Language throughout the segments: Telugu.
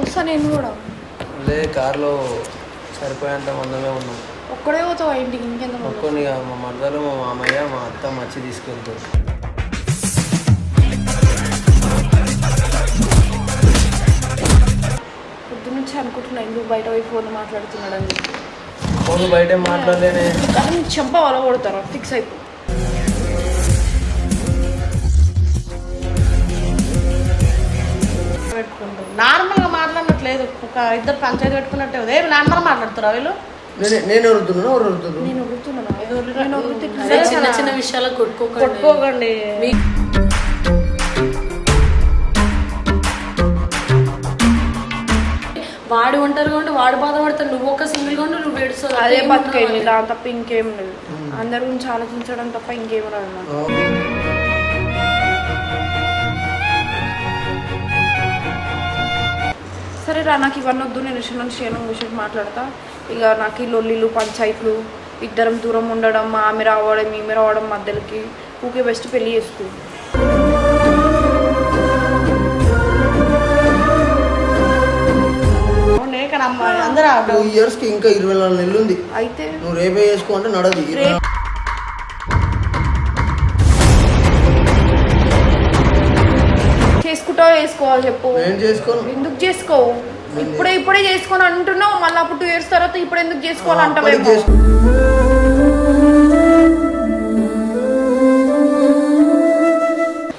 వస్తా నేను కూడా. లే కార్లో సరిపోయేంత మందమే ఉన్నాం. ఒక్కడే పోతావా ఇంటికి? ఇంకెంత మంది? ఒక్కొని మా మరదలు మా మామయ్య మా అత్త మచ్చి తీసుకెళ్తారు. పొద్దు నుంచి అనుకుంటున్నా ఎందుకు బయట పోయి ఫోన్ మాట్లాడుతున్నాడు అని ఫోన్ బయట మాట్లాడలేనే. కానీ చెంప వల కొడతారు ఫిక్స్ అయిపో. ఇద్దరు పంచాయతీ పెట్టుకున్నట్టే ఏమి నార్మల్ మాట్లాడుతారా వీళ్ళు? నేను చిన్న చిన్న విషయాలకు కొట్టుకోకండి. కొట్టుకోకండి. వాడు ఒంటరిగా ఉండి వాడు బాధపడతాడు. నువ్వు ఒక సింగిల్గా నువ్వు ఏడుస్తావు. అదే బతుకైంది దాని తప్ప ఇంకేం లేదు. అందరి గురించి ఆలోచించడం తప్ప ఇంకేం రాదు. సరే రా నాకు ఇవన్నీ వద్దు నేను ఇష్టం క్షేమం గురించి మాట్లాడతా. ఇక నాకు ఈ లొల్లిలు పంచాయతీలు ఇద్దరం దూరం ఉండడం మా ఆమె రావడం ఈమె రావడం మధ్యలోకి ఊకే బెస్ట్ కానీ అమ్మ అందరూ టూ ఇయర్స్కి ఇంకా ఇరవై నాలుగు నెలలు ఉంది. అయితే నువ్వు రేపే చేసుకో అంటే నడదు వేసుకోవాలి చెప్పు. నేను చేసుకోను. ఎందుకు చేసుకోవు? ఇప్పుడే ఇప్పుడే చేసుకొని అంటున్నావు. మళ్ళీ అప్పుడు టూ ఇయర్స్ తర్వాత ఇప్పుడు ఎందుకు చేసుకోవాలంటావేమో చేసుకో.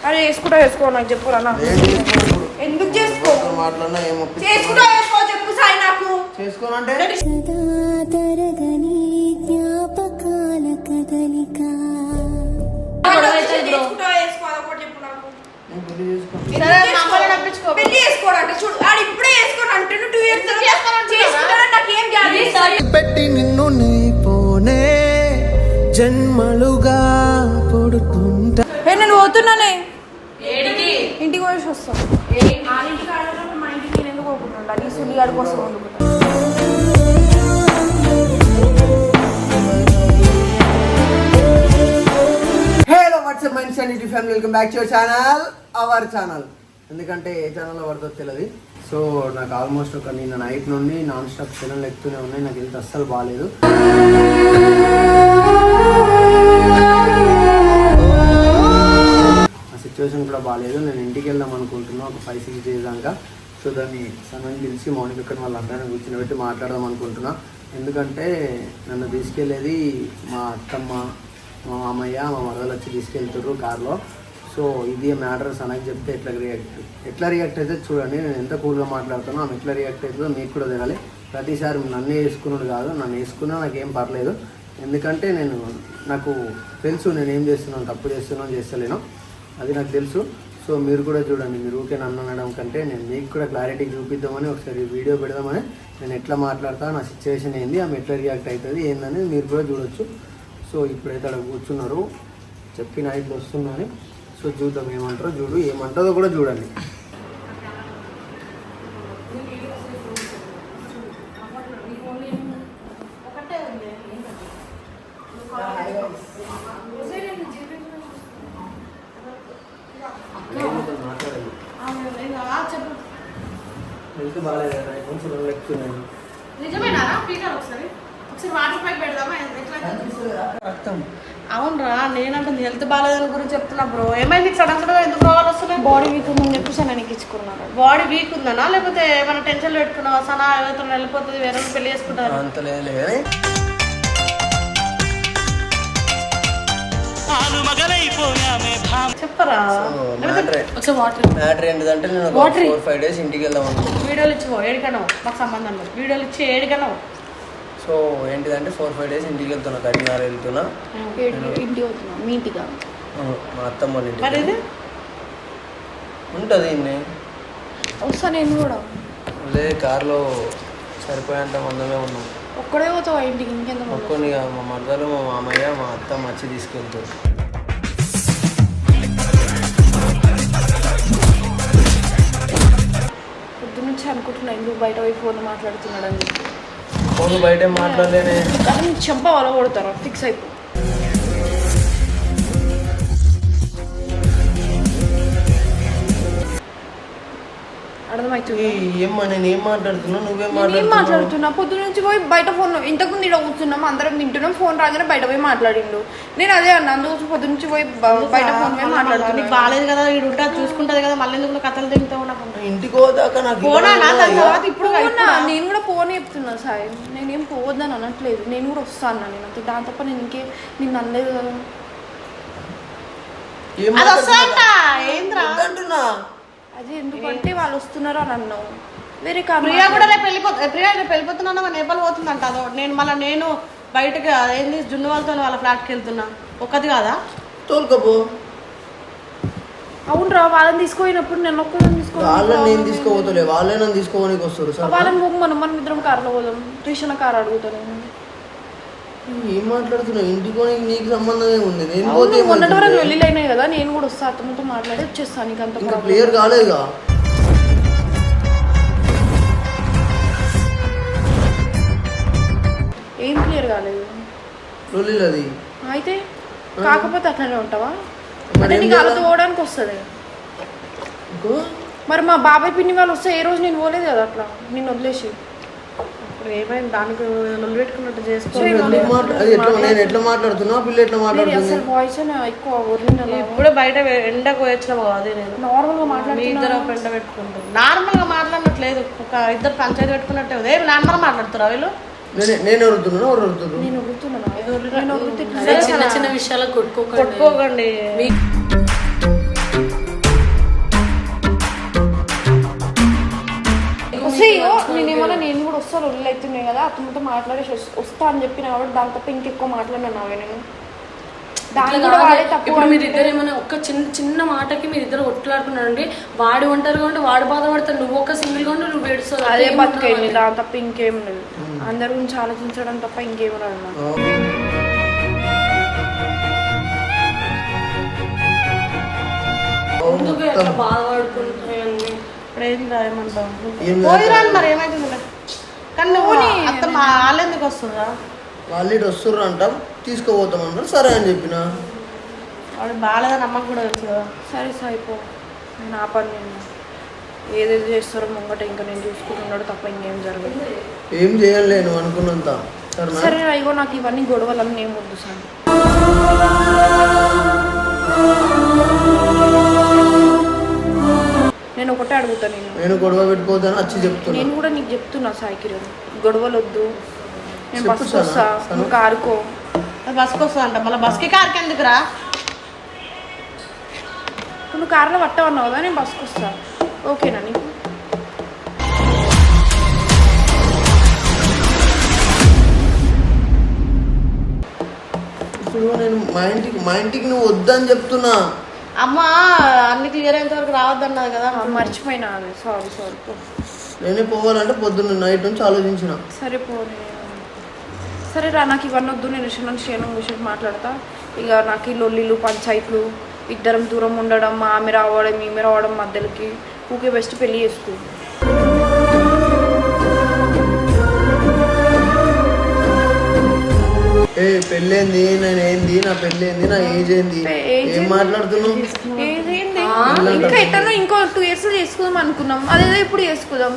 అరే చేసుకుంటా వేసుకో నాకు చెప్పు రా నాకు. నేను చేసుకోను. ఇప్పుడు. ఎందుకు చేసుకో? మాట్లాడినా. చేసుకుంటా చెప్పు సాయి నాకు. చేసుకోనంటే? జ్ఞాపకాల కదలిక చేసుకుంటా వేసుకో అదొకటి చెప్పు నాకు నేను పెళ్ళి చేసుకోను. సరే మమ్మల్ని నప్పించుకో పెళ్ళి చేసుకోడంట చూడు ఆడు ఇప్పుడే చేసుకోని అంటుండు టూ ఇయర్స్ చేసుకుంటాడని నాకు ఏం గ్యారెంటీ పెట్టి నిన్ను నీపోనే జన్మలుగా పొడుతుంటా. ఏ నేను పోతున్నానే. ఇంటికి పోయేసి వస్తాను ఆ ఇంటికి ఆడేటప్పుడు మా ఇంటికి నేను ఎందుకు పోకుండా నీ సుల్లి గాడి కోసం వండుకుంటా. Hello WhatsApp family welcome back to your channel our channel ఎందుకంటే ఏ ఛానల్లో పడుతుందో తెలియదు సో నాకు ఆల్మోస్ట్ ఒక నిన్న నైట్ నుండి నాన్ స్టాప్ ఛానల్ ఎక్కుతూనే ఉన్నాయి. నాకు ఇంత అస్సలు బాగాలేదు ఆ సిచ్యువేషన్ కూడా బాగాలేదు నేను ఇంటికి వెళ్దాం అనుకుంటున్నాను ఒక ఫైవ్ సిక్స్ డేస్ దాకా. సో దాన్ని సమయం పిలిచి ఇక్కడ వాళ్ళ వాళ్ళందరినీ కూర్చొని పెట్టి మాట్లాడదాం అనుకుంటున్నా. ఎందుకంటే నన్ను తీసుకెళ్ళేది మా అత్తమ్మ మా మామయ్య మా మరదలు వచ్చి తీసుకెళ్తారు కారులో. సో ఇది మ్యాటర్స్ అని చెప్తే ఎట్లా రియాక్ట్ ఎట్లా రియాక్ట్ అయితే చూడండి నేను ఎంత కూల్గా మాట్లాడుతానో ఆమె ఎట్లా రియాక్ట్ అవుతుందో మీకు కూడా తినాలి ప్రతిసారి నన్నే వేసుకున్నాడు కాదు నన్ను వేసుకున్నా నాకు ఏం పర్లేదు. ఎందుకంటే నేను నాకు తెలుసు నేను ఏం చేస్తున్నాను తప్పు చేస్తున్నాను చేస్తలేను. అది నాకు తెలుసు. సో మీరు కూడా చూడండి మీరు ఊకే నన్ను అనడం కంటే నేను మీకు కూడా క్లారిటీ చూపిద్దామని ఒకసారి వీడియో పెడదామని నేను ఎట్లా మాట్లాడతా నా సిచ్యువేషన్ ఏంది ఆమె ఎట్లా రియాక్ట్ అవుతుంది ఏందని మీరు కూడా చూడొచ్చు. సో ఇప్పుడైతే అక్కడ కూర్చున్నారు. చెప్పి నైట్ వస్తున్నాను. సో చూద్దాం ఏమంటారో చూడు ఏమంటుందో కూడా చూడండి. హెల్త్ బాగాలేదు? నిజమేనా పీకాలి ఒకసారి. ఒకసారి వాటర్ పైప్ పెడదామా? ఎట్లా? రక్తం. అవునరా నేనంటుంది హెల్త్ బాగాలేదని గురించి చెప్తున్నా బ్రో. ఏమైంది? సడన్ సడన్ ఎందుకు రోగాలు వస్తున్నాయి? బాడీ వీక్ ఉందని చెప్పేసి నేను ఇచ్చుకున్నాను బాడీ వీక్ ఉందనా? లేకపోతే ఏమైనా టెన్షన్ పెట్టుకున్నావా? సనా ఎవరితో వెళ్ళిపోతుంది వేరే పెళ్ళి చేసుకుంటారు అంత లేదు చెప్పరా? మ్యాటర్ వాటర్ ఏంటిదంటే నేను. ఫోర్ ఫైవ్ డేస్ ఇంటికి వెళ్దాం వీడియోలు ఇచ్చిపో ఏడికనో మాకు సంబంధం లేదు. వీడియోలు ఇచ్చి ఏడికనో సో ఏంటిదంటే ఫోర్ ఫైవ్ డేస్ ఇంటికి వెళ్తున్నా కరీంనగర్ వెళ్తున్నా. ఇంటికి అవుతున్నా మీ ఇంటికి? మా అత్తమ్మ వాళ్ళ ఇంటికి. ఉంటుంది ఈమె. వస్తా నేను కూడా. లే కార్లో సరిపోయేంత మందమే ఉన్నాం. ఒక్కడే పోతావా ఇంటికి? ఇంకెంత మంది? ఒక్కొని మా మరదలు మా మామయ్య మా అత్త మచ్చి తీసుకెళ్తారు. పొద్దు నుంచి అనుకుంటున్నా ఎందుకు బయట పోయి ఫోన్ మాట్లాడుతున్నాడు అని చెప్పి. ఫోన్ బయట మాట్లాడలేనే. కానీ చెంప వల కొడతారు ఫిక్స్ అయిపో. అర్థమవుతుంది ఏమ్మా నేను ఏం మాట్లాడుతున్నా? నువ్వేం పొద్దు నుంచి పోయి బయట ఫోన్ ఇంతకుముందు ఇక్కడ కూర్చున్నాం అందరం తింటున్నాం ఫోన్ రాగానే బయట పోయి మాట్లాడిండు. నేను అదే అన్నా అందుకోసం పొద్దు నుంచి పోయి బయట ఫోన్ పోయి నీకు మాట్లాడుతున్నా. బాగాలేదు కదా వీడు ఉంటా చూసుకుంటది కదా మళ్ళీ ఎందుకు కథలు తింటావు నాకు? ఇంటికి పోదాకా నాకు పోనా నా? తర్వాత ఇప్పుడు నేను పోనీ చెప్తున్నా సాయి. నేనేం పోవద్దని అనట్లేదు. నేను కూడా వస్తాను నేను. అంతే. దాని తప్ప నేను ఇంకే నిన్ను అనలేదు కదా. ఏం అది వస్తుందంట మాట్లాడుతున్నావు? ఏంద్రా? వద్దంటున్నా అది ఎందుకంటే వాళ్ళు వస్తున్నారు అని అన్నావు. వేరే కారణం ప్రియా కూడా రేపు వెళ్ళిపోతుంది ప్రియా రేపు వెళ్ళిపోతున్నా మా నేపాల్ పోతుందంట. అదో నేను మళ్ళీ నేను బయటకి అదేంది? జున్ను వాళ్ళతో వాళ్ళ ఫ్లాట్కి వెళ్తున్నా. ఒక్కది కాదా? తోలుకపో. అవునరా వాళ్ళని తీసుకుపోయినప్పుడు నేను ఒక్కదాన్ని వాళ్ళని నేను తీసుకోపోతలే వాళ్ళే నన్ను తీసుకోవడానికి వస్తారు సార్. వాళ్ళని పోకు మనం మనం ఇద్దరం కార్లో పోదాం. ట్యూషన్ కార్ అడుగుతాను ఏం మాట్లాడుతున్నావు? ఇంటికి నీకు సంబంధం ఏముంది నేను పోతే మొన్నటి వరకు? వెళ్ళిపోయినాయి కదా నేను కూడా వస్తా అతనితో మాట్లాడి వచ్చేస్తాను నీకు అంత ఇంకా. ప్లేయర్ కాలేదుగా? ఏం క్లియర్ కాలేదు. లొల్లిలు అది అయితే కాకపోతే అట్లనే ఉంటావా? అంటే నీకు చేయాలి? పోవడానికి వస్తుంది. మరి మా బాబాయ్ పిన్ని వాళ్ళు వస్తే ఏ రోజు నేను పోలేదు కదా అట్లా? నేను వదిలేసి. ఏమైంది? దానికి ఎట్లా మాట్లాడుతున్నా? పిల్ల ఎట్లా మాట్లాడుతుంది? అసలు వాయిస్ ఎక్కువ ఒరిజినల్ ఇప్పుడే బయట ఎండకు వచ్చిన అదే నేను. నార్మల్గా మీ మాట్లాడుతున్నా. ఇద్దరు పెండ పెట్టుకుంటారు నార్మల్గా మాట్లాడట్లేదు ఒక ఇద్దరు పంచాయతీ పెట్టుకున్నట్టే ఉంది. ఏమి నార్మల్ మాట్లాడుతురా వీళ్ళు? నేను నేను ఎవరు చిన్న చిన్న కొట్టుకోకండి. కొట్టుకోకండి. ఇగో నేనేమన్నా నేను కూడా వస్తాను ఒళ్ళు అవుతున్నాయి కదా అతనితో మాట్లాడేసి వస్- వస్తా అని చెప్పిన కాబట్టి దాని తప్ప ఇంకెక్కువ మాట్లాడినాను అవే నేను దాన్ని ఇట్లా కూడా కాదు. వాడే తప్పు ఇప్పుడు మీరు అంటే- ఇద్దరు ఏమైనా ఒక్క చిన్న చిన్న మాటకి మీరు ఇద్దరు కొట్లాడుకున్నారండి వాడు ఒంటరిగా ఉంటే వాడు బాధపడతాడు నువ్వు ఒక సింగిల్గా ఉంటే నువ్వు ఏడుస్తావు అదే ఉండదు. దాని తప్ప ఇంకేం లేదు అందరి గురించి ఆలోచించడం తప్ప ఇంకేం రాదు నాకు. ఏం మరి ఏమైతుంది కానీ నువ్వు అత్త మా వాళ్ళెందుకు వస్తుందా వాళ్ళు ఇటు వస్తుర్రు? అంటాం తీసుకుపోతాం అన్నారు సరే అని చెప్పిన? వాడు బాగాలేదని అమ్మకు కూడా తెలుసు కదా. సరే సాయిపో నా పని నేను ఏదేది చేస్తారో ముంగట ఇంకా నేను చూసుకుంటున్నాడు తప్ప ఇంకేం జరగదు. ఏం చేయాలి నువ్వు అనుకున్నంత? సరే అయ్యో నాకు ఇవన్నీ గొడవలన్నీ ఏం వద్దు సార్. అడుగుతా నేను. నేను గొడవ పెట్టుకోవద్దని వచ్చి చెప్తున్నా. నేను కూడా నీకు చెప్తున్నా సాయి కిరణ్ గొడవలు వద్దు నేను బస్కి వస్తా. నువ్వు కారుకో. బస్కి వస్తుందంట మళ్ళీ బస్కి కార్కి ఎందుకురా నువ్వు కార్లో పట్టవన్నావు కదా నేను బస్కి వస్తా. ఓకేనా నీకు ఇప్పుడు నేను మా ఇంటికి మా ఇంటికి నువ్వు వద్దని చెప్తున్నా. అమ్మ అన్ని క్లియర్ అయ్యేంత వరకు రావద్దన్నది కదా. మర్చిపోయినా. సారీ సారీ పో నేనే పోవాలంటే పొద్దున్న నైట్ నుంచి ఆలోచించిన. సరే పో నేను- సరే రా నాకు ఇవన్నీ వద్దు నేను విషయం క్షేమం విషయం మాట్లాడతా. ఇక నాకు ఈ లొల్లిలు పంచాయతీలు ఇద్దరం దూరం ఉండడం మా ఆమె రావడం ఈమె రావడం మధ్యలోకి. ఊకే బెస్ట్ పెళ్ళి చేసుకో. ఏ పెళ్ళేంది? నేను ఏంది నా పెళ్ళేంది? నా ఏజ్ ఏంది ఏం మాట్లాడుతున్నావు? ఇంకా ఎట్టనో ఇంకో టూ ఇయర్స్ చేసుకుందాం అనుకున్నాం. అదేదో ఇప్పుడు చేసుకుందాం.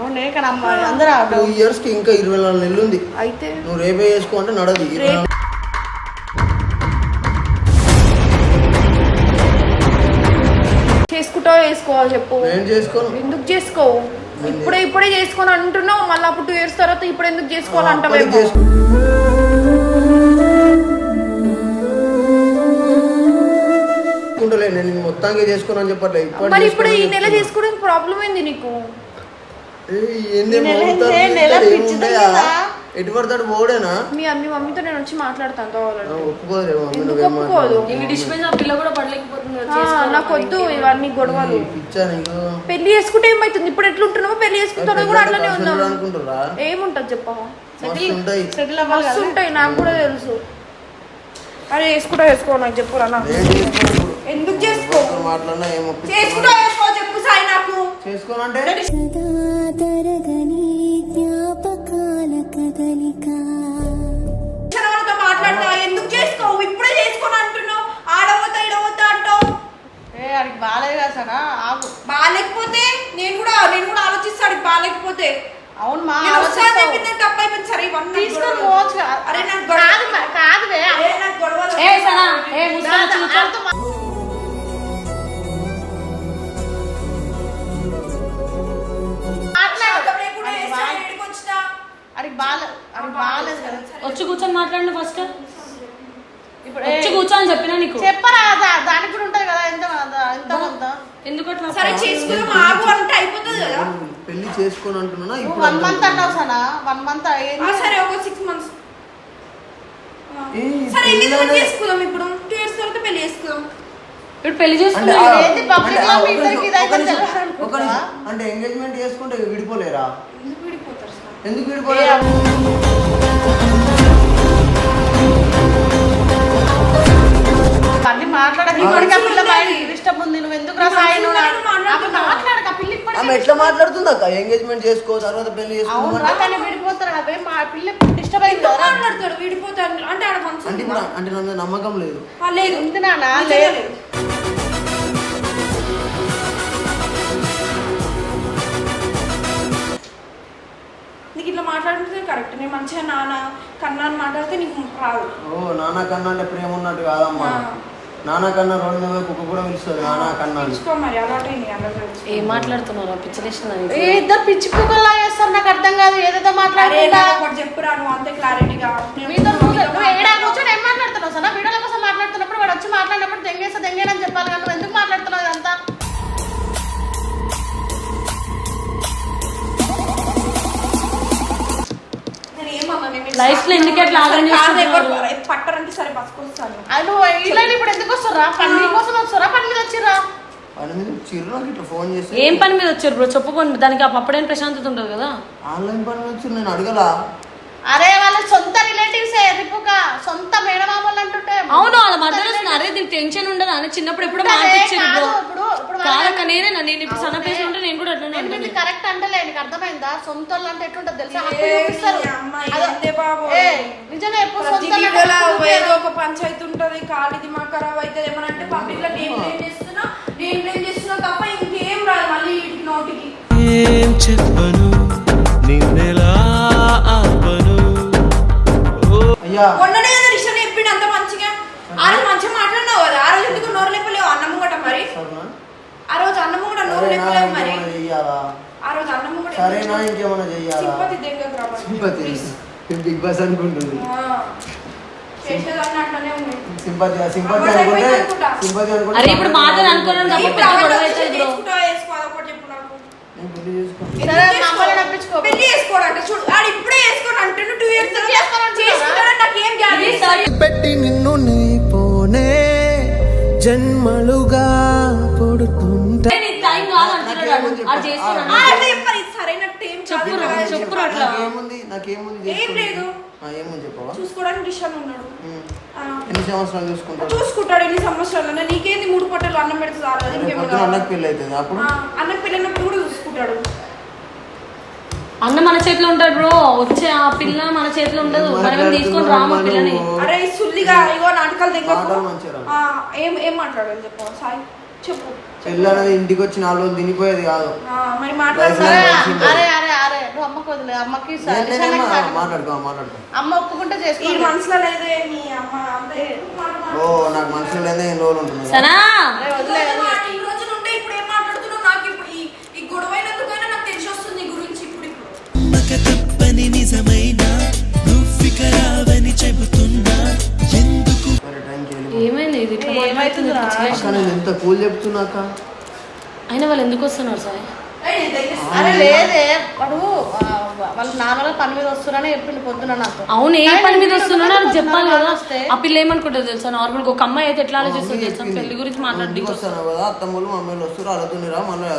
అవునే కానీ అమ్మ అందరూ టూ ఇయర్స్కి ఇంకా ఇరవై నాలుగు నెలలు ఉంది. అయితే? నువ్వు రేపే చేసుకో అంటే నడదు. చేసుకుంటావో వేసుకోవాలి చెప్పు. నేను చేసుకోను. ఎందుకు చేసుకోవు? ఇప్పుడే ఇప్పుడే చేసుకొని అంటున్నావు. మళ్ళీ అప్పుడు టూ ఇయర్స్ తర్వాత ఇప్పుడు ఎందుకు చేసుకోవాలి చేసుకుంటలే నేను మొత్తానికి చేసుకోను అని చెప్పట్లే మరి ఇప్పుడు ఈ నెల. చేసుకోవడానికి ప్రాబ్లం ఏంది నీకు? ఎటు పడతాడు? పోడేనా మీ మీ మమ్మీతో నేను వచ్చి మాట్లాడతాను ఒప్పుకోదు? పిల్ల కూడా పడలేకపోతుంది నాకు వద్దు ఇవన్నీ గొడవలు. పెళ్ళి చేసుకుంటే ఏమైతుంది? ఇప్పుడు ఎట్లుంటున్నావో పెళ్ళి చేసుకున్న తర్వాత కూడా అట్లనే ఉందాం ఏముంటది చెప్పవా సెటిల్ ఉంటాయి. నాకు కూడా తెలుసు. అరే చేసుకుంటా చేసుకో నాకు చెప్పురా ఎందుకు చేసుకో? మాట్లాడినా ఏం ఒప్పిస్తున్నా? చేసుకుంటా చేసుకో చెప్పు సాయి నాకు. చేసుకోనంటే? సదా తరగని జ్ఞాపకాల కదలిక. వాళ్ళతో మాట్లాడతా ఎందుకు చేసుకోవు ఇప్పుడే చేసుకొని అంటున్నావు. ఆడవద్దా ఇడవద్దా అంటావు? ఏ ఆడికి బాగాలేదు కదా సనా ఆగు. బాగాలేకపోతే నేను కూడా నేను కూడా ఆలోచిస్తాడు బాగాలేకపోతే. అవును మా నేను నేను తప్పు అయిపోయింది సరే ఇవన్నీ తీసుకొని గొడవలు. పోవచ్చు. కదా. అరే నాకు కాదు గొడవ మ- కాదువే. నాకు గొడవలు ఏ సనా ఏ ముస్తా దాదా, కూర్చో ఆడితో మా- ఆడికి బాగాలేదు ఆడికి బాగాలేదు కదా. వచ్చి కూర్చొని మాట్లాడండి ఫస్ట్. ఇప్పుడు వచ్చి ఏ- కూర్చో అని చెప్పినా నీకు. చెప్పరా దా- దానికి కూడా ఉంటది కదా ఎంత ఎంత కొంత ఎందుకు అట్లా సరే చేసుకుందాం ఆగు అంటే అయిపోతుంది కదా. పెళ్ళి చేసుకొని అంటున్నా ఇప్పుడు వన్ మంత్. అన్నావు సనా. వన్ మంత్ ఆ, సరే ఒక సిక్స్ మంత్స్ సరే అనే- చేసుకుందాం ఇప్పుడు? టూ ఇయర్స్ తర్వాత పెళ్ళి చేసుకుందాం. ఇప్పుడు పెళ్ళి ఏంది public అంటే లో మీ ఒక ఇద్దరికి నిమిషం, ఇదైతే. అంటే ఎంగేజ్మెంట్ చేసుకుంటే విడిపోలేరా? ఎందుకు విడిపోలేరా అన్ని మాట్లాడక ఇష్టం ఉంది. నువ్వు ఎందుకు. మాట్లాడక పిల్ల ఆమె ఎట్లా మాట్లాడుతుంది అక్క? ఎంగేజ్మెంట్ చేసుకో తర్వాత పెళ్ళి చేసుకో రా కానీ విడిపోతారు అవే ఇట్లా మాట్లాడితే కరెక్ట్ నేను మంచిగా నాన్న కన్నా అని మాట్లాడితే నీకు రాదు. ఓ నాన్న కన్నా అంటే ప్రేమ ఉన్నట్టు కాదమ్మా. నాన్న కన్నా మీద పోయి కుక్క కూడా పిలుస్తుంది నాన్న కన్నా. తీసుకో మరి అలాంటి ఏం మాట్లాడుతున్నారా పిచ్చిలేసిన ఏ ఇద్దరు పిచ్చి కుక్కల్లా చేస్తారు నాకు అర్థం కాదు ఏదేదో నాకు ఒకటి చెప్పురా నువ్వు అంతే క్లారిటీగా. మీతో నువ్వు ఏడా కూర్చొని ఏం మాట్లాడుతున్నావు? సనా వీడియోల కోసం మాట్లాడుతున్నప్పుడు వాడు వచ్చి మాట్లాడినప్పుడు దెంగేస్తా దెంగేనని చెప్పాలి Life లో ఎందుకు అట్లా ఆగం సరే, కాదు, చేస్తున్నారు? ఎవరు పట్టరంటే సరే బస్కొస్తాను అది నువ్వు ఇలా ఇప్పుడు ఎందుకు వస్తారా పని కోసం వస్తారా పని మీద వచ్చిర్రా? వాడి మీద చిరు నాకు ఇట్లా ఫోన్ చేసి. ఏం పని మీద వచ్చారు బ్రో? చెప్పుకోండి. దానికి అప్పుడేం ప్రశాంతత ఉంటుంది కదా. ఆన్లైన్ పని మీద వచ్చి నేను అడగలా. అరే వాళ్ళ సొంత రిలేటివ్స్ రిపుక? సొంత మేనమామలు అంటుంటే అవును వాళ్ళ మధ్యలో వస్తుంది. అరే దీనికి టెన్షన్ ఉండదు అని చిన్నప్పుడు ఎప్పుడు మాట ఉంటదే, ఇచ్చారు కాదు, బ్రో ఇప్పుడు ఇప్పుడు కాదక్క నేనే నేను ఇప్పుడు సన్న పేసి ఉంటే నేను కూడా అట్లనే నేను ఉంటాను కరెక్ట్ అంటలే నీకు అర్థమైందా? సొంత వాళ్ళు అంటే ఎట్లుంటది తెలుసా? ఏ, హక్కు చూపిస్తారు. ఏ, నిజంగా ఎప్పుడు సొంత. ఏదో ఒక పంచాయతీ ఉంటది కాలు దిమాగ్ ఖరాబ్ అవుతుంది ఏమనంటే పబ్లిక్లో నేను బ్లేమ్ చేస్తున్నా నేను బ్లేమ్ చేస్తున్నా తప్ప ఇంకేం రాదు మళ్ళీ నోటికి. ఏం చెప్పను నిన్నెలా మొన్ననే కదా రిషన్ చెప్పిండు అంత మంచిగా. ఆ రోజు మంచిగా మాట్లాడినావు కదా. ఆ రోజు ఎందుకు నోరు లేపలేవు? అన్నం కూడా మరి. ఆ రోజు అన్నం కూడా నోరు లేపలేవు మరి. ఆ రోజు అన్నం కూడా సరేనా? ఇంకేమైనా చెయ్యాలా? సింపతి దగ్గరకు రావాలి. సింపతి. Please. బిగ్ బాస్ అనుకుంటుంది. ఆ. చేసేదాన్ని అట్లనే ఉంది. సింపతి సింపతి అవ్వదు అనుకుంటే అయిపోయింది అనుకుంటా. సింపతి అనుకుంటే అరే ఇప్పుడు మాటలు అనుకోవడం తప్ప. ఇప్పుడు పెద్ద అవన్నీ గొడవ వచ్చి అవుతుంది బ్రో. చేసుకుంటావా, చేసుకోవా, అదొకటి చెప్పు నాకు. నేను పెళ్ళి చేసుకోను. సరే, ఎందుకు మా అమ్మని చేసుకో? పెళ్ళి చేసుకోడంట చూడు ఆడు ఇప్పుడే చేసుకోను అంటుండు టూ ఇయర్స్? చేసుకుంటాడని నాకేం గ్యారెంటీ పెట్టి నిన్ను నీ పోనే జన్మలుగా పొడుతుంటా నీ టైం కాదు అంటున్నాడు వాడు. నాకేమని వాడు చేస్తున్నాడు ఆ, అట్లా చెప్పాలి ఏం చెప్పురా, కదా చెప్పు. చెప్పు. అట్లా. నాకేముంది నాకేముంది ఏం. లేదు. ఆ, ఏముంది చెప్పవా చూసుకోవడానికి డిషన్ ఉన్నాడు ఎన్ని సంవత్సరాలు చూసుకుంటాడు చూసుకుంటాడు ఎన్ని సంవత్సరాలు నీకేంది మూడు పొట్టలు అన్నం పెడితే చాలు అన్నకు పెళ్ళి అవుతుంది అప్పుడు అన్నం పిల్లన్నప్పుడు కూడా చూసుకుంటాడు అన్న మన చేతిలో ఉంటాడు బ్రో. వచ్చే ఆ పిల్ల మన చేతిలో ఉండదు. మనం తీసుకొని రాము పిల్లని. అరే ఈ సుల్లిగా ఇగో నాటకాలు రావు. ఏం ఏం మాట్లాడాలి చెప్పు సాయి? చెప్పు. అనేది ఇంటికి వచ్చి నాలుగు రోజులు తినిపోయేది కాదు. ఆ, మరి అరే అరే అరే అమ్మకు వదిలే. అమ్మకి. మాట్లాడుకో మాట్లాడుకో. అమ్మ ఒప్పుకుంటే ఈ చేసుకో మనసులో లేదే మీ అమ్మ. అంత. ఎందుకు మాట ఓ నాకు మనసులో లేదే ఎన్ని రోజులు ఉంటుంది? సనా! అరే వదిలే. అక్క నేను ఎంత కూల్ చెప్తున్నాక అయినా వాళ్ళు ఎందుకు వస్తున్నారు దగ్గర- అరే లేదే. వాడు వాళ్ళు నార్మల్ పని మీద వస్తున్నారని చెప్పిండు పొద్దున నాకు. అవును ఏ పని మీద వస్తున్నారో పొద్దున చెప్పాలి కదా. వస్తే? ఆ పిల్ల ఏమనుకుంటుంది తెలుసా? నార్మల్గా ఒక అమ్మాయి అయితే ఎట్లా ఆలోచిస్తుంది తెలుసా? పెళ్ళి గురించి మాట్లాడి కదా అత్తమ్మలు వస్తారు అడుగుతున్నారా? మళ్ళీ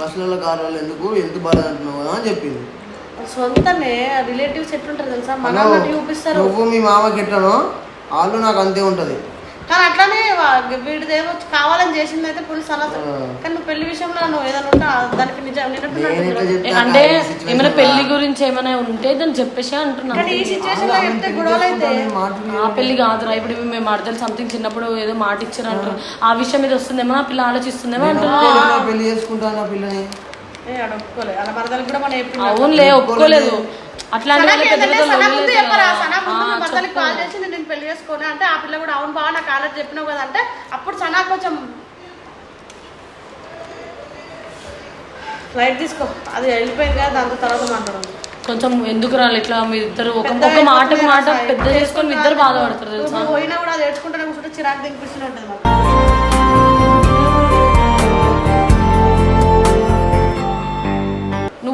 బస్సులలో కార్లలో ఎందుకు? ఎంత బాధ అంటున్నావు కదా అని చెప్పింది. సొంతమే రిలేటివ్స్ ఎట్లుంటారు తెలుసా? మన చూపిస్తారు. నువ్వు మీ మామకి ఎట్లనో వాళ్ళు నాకు అంతే ఉంటది. కానీ అట్లానే వా- వీడిదేమో కావాలని చేసింది అయితే పోలీసు అలా కానీ నువ్వు పెళ్ళి విషయంలో నువ్వు ఏదైనా ఉంటే దానికి నిజం అంటే ఏమైనా? పెళ్ళి గురించి ఏమైనా ఉంటే దాన్ని చెప్పేసి అంటున్నాను. కానీ ఈ సిచ్యువేషన్లో చెప్తే గొడవలు అయితే ఆ పెళ్ళి కాదురా ఇప్పుడు మేము అర్థం సంథింగ్ చిన్నప్పుడు ఏదో మాట ఇచ్చారు అంటారు ఆ విషయం మీద వస్తుందేమో ఆ పిల్ల ఆలోచిస్తుందేమో అంటున్నా నేను పెళ్ళి చేసుకుంటాను పిల్లని. అవునులే ఒప్పుకోలేదు. అట్లాంటి చెప్పు. కాల్ చేసి నేను పెళ్ళి చేసుకోను అంటే ఆ పిల్ల కూడా అవును బాగా నాకు ఆలోచన చెప్పినావు కదా అంటే అప్పుడు సనా కొంచెం లైట్ తీసుకో. అది వెళ్ళిపోయింది కదా దాంతో తర్వాత మాట్లాడదు. కొంచెం ఎందుకు రాలి? ఇట్లా మీ ఇద్దరు ఒక మాట మాట పెద్ద చేసుకొని మీ ఇద్దరు బాధపడతారు తెలుసా? పోయినా కూడా అది ఏడ్చుకుంటూనే కూర్చుంటే చిరాకు ఉంటుంది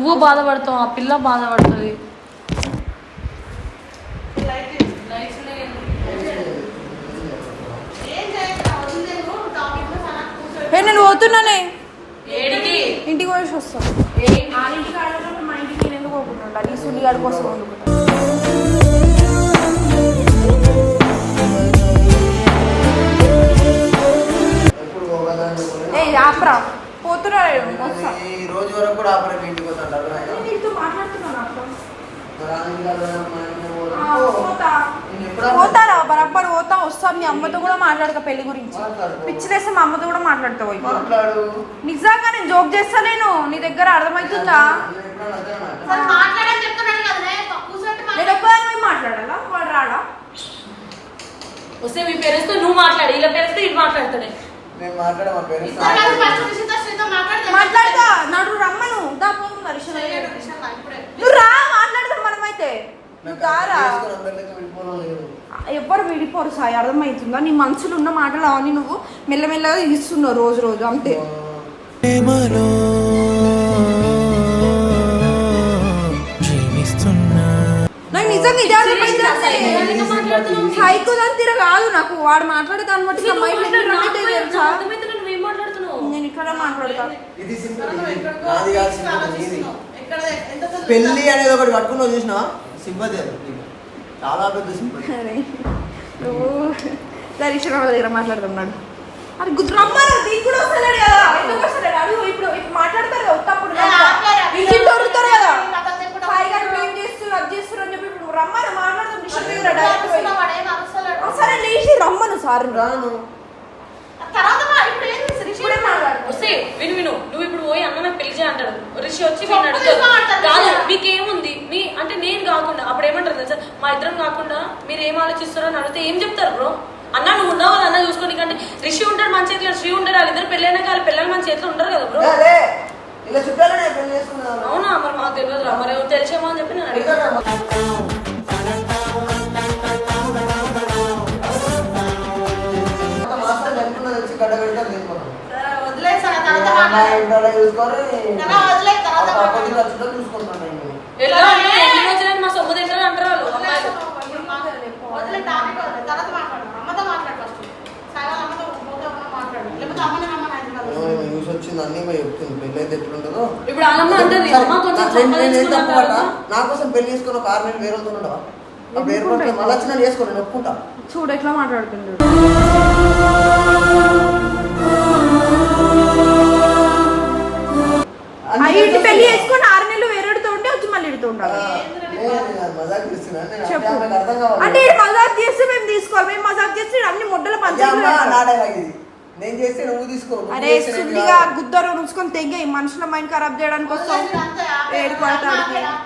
నువ్వు బాధపడతావు ఆ పిల్ల బాధపడుతుంది. నేను పోతున్నానే. ఏడికి? ఇంటికి పోయి వస్తాను మా ఇంటికి నేను ఎందుకు పోకుండా నీ కోసం. ఏ ఆపరా. పోతున్నా వస్తా. ఈ రోజు వరకు కూడా ఇంటికి వస్తుంటారు ఆయన. నీతో మాట్లాడుతున్నాను అక్క మరి ఆ ఇంటికి వెళ్ళడం, మా ఇంటికి పోవడం. ఆ, పోతా నేను ఎప్పుడు ఆపరేట్ పోతారా? బరబ్బర్ పోతా వస్తాం మీ అమ్మతో కూడా మాట్లాడతా పెళ్ళి గురించి. మాట్లాడు. పిచ్చిలేస్తే మా అమ్మతో కూడా మాట్లాడతావు నిజంగా నేను జోక్ చేస్తలేను నీ దగ్గర అర్థమవుతుందా? నేను నేను ఒక్కదాని మాట్లాడాలా? వాడు రాడా? వస్తే మీ పేరెంట్స్తో నువ్వు మాట్లాడి. ఇలా పేరెంట్స్తో ఇటు మాట్లాడుతాడే. నేను మాట్లాడితే. నడు రమ్మను. దా కృష్ణ ఇప్పుడే. నువ్వు రా మనమైతే నువ్వు దారా ఎవ్వరు విడిపోరు సాయి అర్థమవుతుందా నీ మనసులో ఉన్న మాటలు అవన్నీ నువ్వు మెల్లమెల్లగా ఇస్తున్నావు రోజు రోజు అంతే ప్రేమలో జీవిస్తున్నా నాకు నిజంగా ఇదే అర్థమైంది సైకో దాని తీర కాదు నాకు వాడు మాట్లాడే దాన్ని బట్టి నా మైండ్ ఎన్ని రన్ అయితే తెలుసా నువ్వేం మాట్లాడుతున్నావు నేను ఇక్కడ మాట్లాడతా పెళ్ళి అనేది ఒకటి పట్టుకున్నావు చూసినా నీకు. చాలా పెద్ద నువ్వు దగ్గర మాట్లాడుతున్నాడు అది గుర్తు రమ్మను. దీనికి కూడా వస్తలేడు కదా. ఎందుకు వస్తలేడు? అడుగు ఇప్పుడు ఇప్పుడు మాట్లాడతారు కదా కదా ఏం చేస్తున్నారు అది చేస్తున్నారు అని చెప్పి ఇప్పుడు రమ్మను డైరెక్ట్ సరే లేచి రమ్మను సార్ రాను. తర్వాత ఇప్పుడు? ఇప్పుడే మాట్లాడు. వస్తే విను విను. నువ్వు ఇప్పుడు పోయి అన్న నాకు పెళ్ళి చేయ అంటాడు రిషి వచ్చి నేను కాదు. మీకేముంది? మీ అంటే నేను కాకుండా అప్పుడు ఏమంటారు తెలుసా? మా ఇద్దరం కాకుండా మీరు ఏం ఆలోచిస్తారో అని అడిగితే ఏం చెప్తారు బ్రో? అన్న నువ్వు ఉన్నావు అన్న చూసుకోని కంటే రిషి ఉంటాడు మన చేతిలో శ్రీ ఉంటాడు వాళ్ళిద్దరు పెళ్ళైనా వాళ్ళ పిల్లలు మన చేతిలో ఉండరు కదా బ్రో? అవునా? మరి మాకు తెలియదు రా. మరి తెలిసేమో అని చెప్పి నేను అడిగాను. యూస్ వచ్చింది అన్ని చెప్తుంది పెళ్ళి అయితే ఎట్లుంటుందో ఇప్పుడు నా- కోసం పెళ్ళి చేసుకుని ఒక ఆరు నెలలు వేరే ఉండవా ఆ వేరే మళ్ళీ వచ్చి నన్ను చేసుకో నేను ఒప్పుకుంటా. చూడు ఎట్లా మాట్లాడుతుండ్రు చేసేసి- పెళ్ళి చేసుకొని ఆరు నెలలు వేరేడితో ఉంటే వచ్చి మళ్ళీ ఇడితో ఉండాలి చెప్పు. అంటే మజాక్ చేస్తే మేము తీసుకోవాలి. మేము మజాక్ చేస్తే అన్ని డైలాగ్ ఇది. నేను చేస్తే నువ్వు తీసుకో నువ్వు అరే సుల్లిగా. గుద్దరు ఉంచుకొని తెంగే మనుషుల మైండ్ ఖరాబ్ చేయడానికి వస్తావు వదిలేయ్,